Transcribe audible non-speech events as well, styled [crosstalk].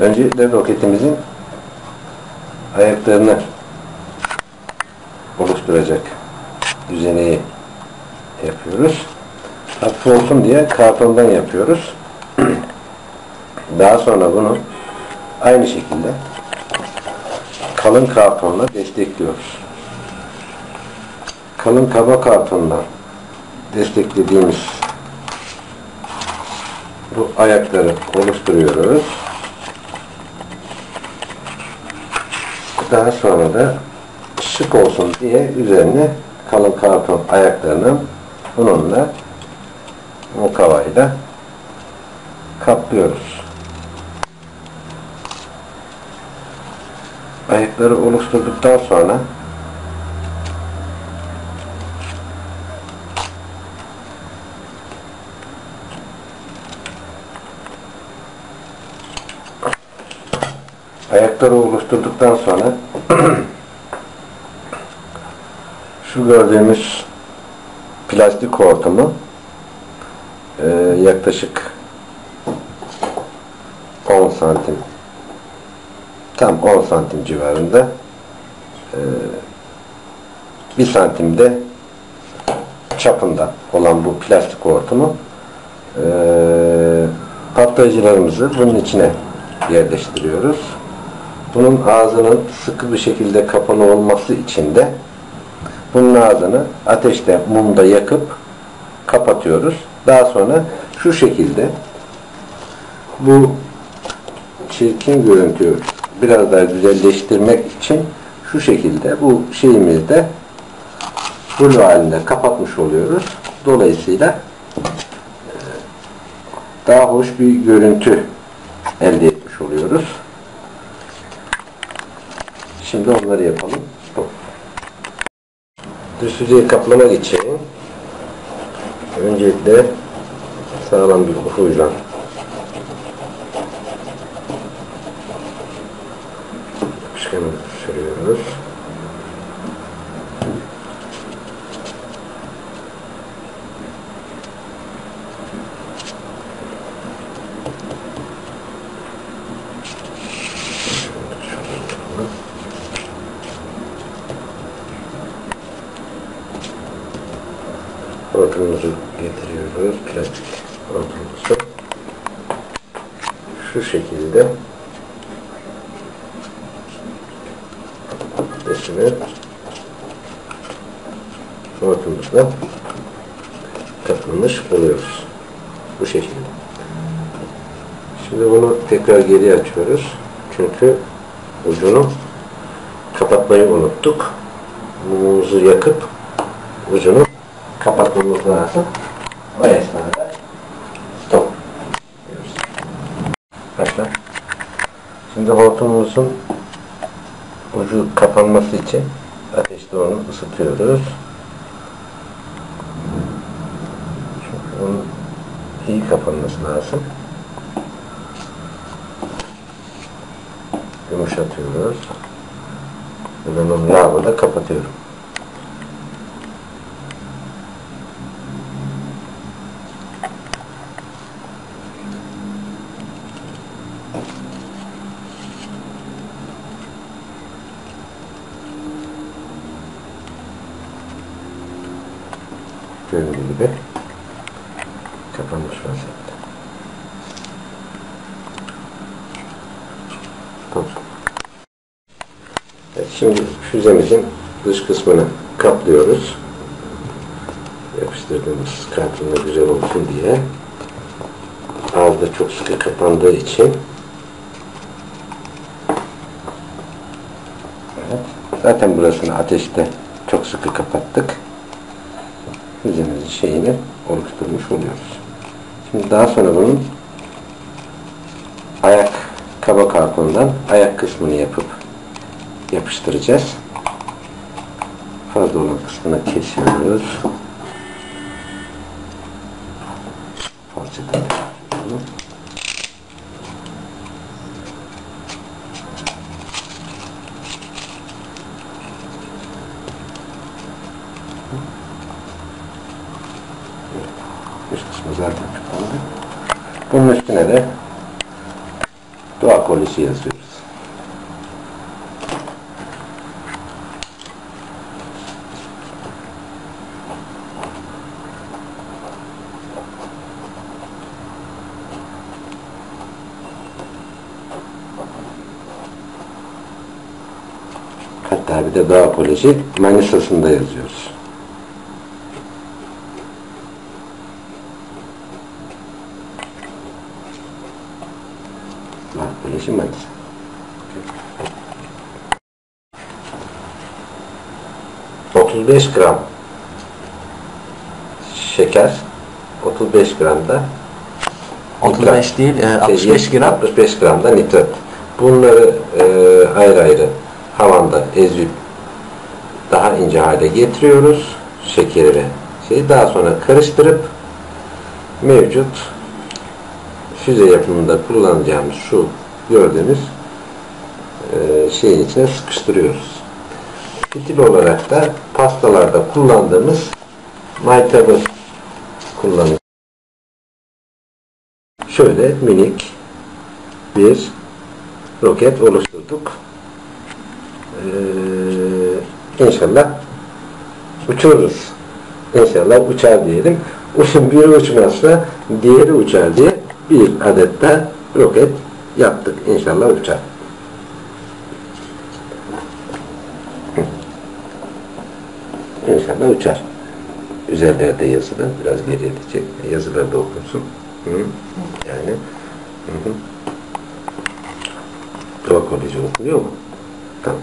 Öncelikle roketimizin ayaklarını oluşturacak düzeneyi yapıyoruz. Hafif olsun diye kartondan yapıyoruz. [clears throat] Daha sonra bunu aynı şekilde kalın kartonla destekliyoruz. Kalın kaba kartonla desteklediğimiz bu ayakları oluşturuyoruz. Daha sonra da şık olsun diye üzerine kalın karton ayaklarını bununla mukavayla kaplıyoruz. Ayakları oluşturduktan sonra ayakları oluşturduktan sonra [clears throat] şu gördüğümüz plastik hortumu e, yaklaşık 10 santim tam 10 santim civarında e, 1 santimde çapında olan bu plastik hortumu e, patlayıcılarımızı bunun içine yerleştiriyoruz. Bunun ağzının sıkı bir şekilde kapalı olması için de bunun ağzını ateşte mumda yakıp kapatıyoruz. Daha sonra şu şekilde bu çirkin görüntüyü biraz daha güzelleştirmek için şu şekilde bu şeyimizde rulo halinde kapatmış oluyoruz. Dolayısıyla daha hoş bir görüntü elde etmiş oluyoruz. Şimdi onları yapalım. Dış yüzeyi kaplamak için öncelikle sağlam bir kufuyla yapışkanı hortumumuzu getiriyoruz. Plastik hortumumuzu. Şu şekilde resmi hortumumuzla kaplamış oluyoruz. Bu şekilde. Şimdi bunu tekrar geri açıyoruz. Çünkü ucunu kapatmayı unuttuk. Mumumuzu yakıp ucunu kapatmamız lazım. O esnada stop diyoruz. Şimdi hortumumuzun ucu kapanması için ateşte onu ısıtıyoruz. Çünkü onun iyi kapanması lazım. Yumuşatıyoruz. Ve ben onu yağla da Gördüğünüz gibi kapanmış vaziyette. Evet, şimdi füzemizin dış kısmını kaplıyoruz. Yapıştırdığımız kartonla güzel olsun diye. Ağızda çok sıkı kapandığı için. Zaten burasını ateşte çok sıkı kapattık füzemizin şeyini oluşturmuş oluyoruz. Şimdi daha sonra bunun ayak kaba kartondan ayak kısmını yapıp yapıştıracağız. Fazla olan kısmını kesiyoruz. Bunun üstüne de Doğa kolisi yazıyoruz. Hatta bir de Doğa Koleji Manisa'sında yazıyoruz. Koleji Manisa. ...35 gram... ...şeker... ...35 gram da... 35 değil, e, 65 gram. 65 gram da nitrat. Bunları e, ayrı ayrı havanda ezip daha ince hale getiriyoruz. Şekeri ve şeyi daha sonra karıştırıp mevcut füze yapımında kullanacağımız şu gördüğünüz e, şeyin içine sıkıştırıyoruz. Fitil olarak da pastalarda kullandığımız maytabı kullanıyoruz. Şöyle minik bir roket oluşturduk. Ee, inşallah uçururuz. İnşallah uçar diyelim. Biri uçmazsa diğeri uçar diye bir adet de roket yaptık. İnşallah uçar. İnşallah uçar. Üzerlerde yazılı. Biraz geriye de çek. Yazıları da okunsun. Yani hı hı. Doğa Koleji mu? Tamam.